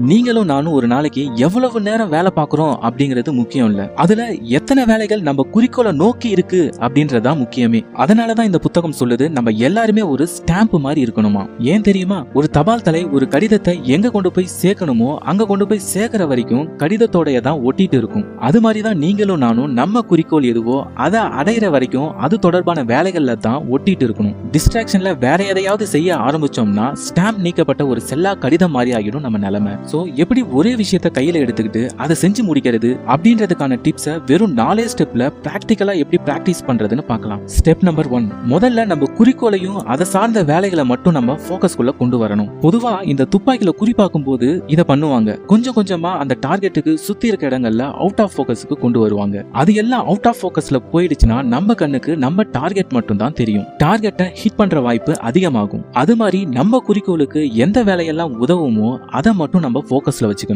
நீங்களும் நானும் ஒரு நாளைக்கு எவ்வளவு நேரம் வேலை பார்க்குறோம் அப்படிங்கிறது முக்கியம் இல்ல. அதுல எத்தனை வேலைகள் நம்ம குறிக்கோளை நோக்கி இருக்கு அப்படின்றதான் முக்கியமே. அதனாலதான் இந்த புத்தகம் சொல்லுது நம்ம எல்லாருமே ஒரு ஸ்டாம்ப் மாதிரி இருக்கணுமா? ஏன் தெரியுமா? ஒரு தபால் தலை ஒரு கடிதத்தை எங்க கொண்டு போய் சேர்க்கணுமோ அங்க கொண்டு போய் சேர்க்கிற வரைக்கும் கடிதத்தோடைய தான் ஒட்டிட்டு இருக்கும். அது மாதிரி தான் நீங்களும் நானும் நம்ம குறிக்கோள் எதுவோ அதை அடையிற வரைக்கும் அது தொடர்பான வேலைகள்ல தான் ஒட்டிட்டு இருக்கணும். டிஸ்ட்ராக்ஷன்ல வேற எதையாவது செய்ய ஆரம்பிச்சோம்னா ஸ்டாம்ப் நீக்கப்பட்ட ஒரு செல்லா கடிதம் மாதிரி ஆகிடும் நம்ம நிலைமை. ஸோ எப்படி ஒரே விஷயத்த கையில் எடுத்துக்கிட்டு அதை செஞ்சு முடிக்கிறது அப்படின்றதுக்கான டிப்ஸை வெறும் நாலே ஸ்டெப்ல ப்ராக்டிக்கலாக எப்படி ப்ராக்டிஸ் பண்ணுறதுன்னு பார்க்கலாம். ஸ்டெப் நம்பர் ஒன் முதல்ல நம்ம குறிக்கோளையும் அதை சார்ந்த வேலைகளை மட்டும் நம்ம ஃபோக்கஸ்குள்ள கொண்டு வரணும். பொதுவாக இந்த துப்பாக்கியில் குறிப்பாக்கும் போது இதை பண்ணுவாங்க. கொஞ்சம் கொஞ்சமாக அந்த டார்கெட்டுக்கு சுற்றி இருக்க இடங்கள்ல அவுட் ஆஃப் ஃபோக்கஸுக்கு கொண்டு வருவாங்க. அது எல்லாம் அவுட் ஆஃப் ஃபோக்கஸில் போயிடுச்சுன்னா நம்ம கண்ணுக்கு நம்ம டார்கெட் மட்டும் தான் தெரியும் டார்கெட்டை ஹிட் பண்ணுற வாய்ப்பு அதிகமாகும். அது மாதிரி நம்ம குறிக்கோளுக்கு எந்த வேலையெல்லாம் உதவுமோ அதை மட்டும் நம்ம நம்ம ஃபோக்கஸ்ல வச்சுக்கணும்.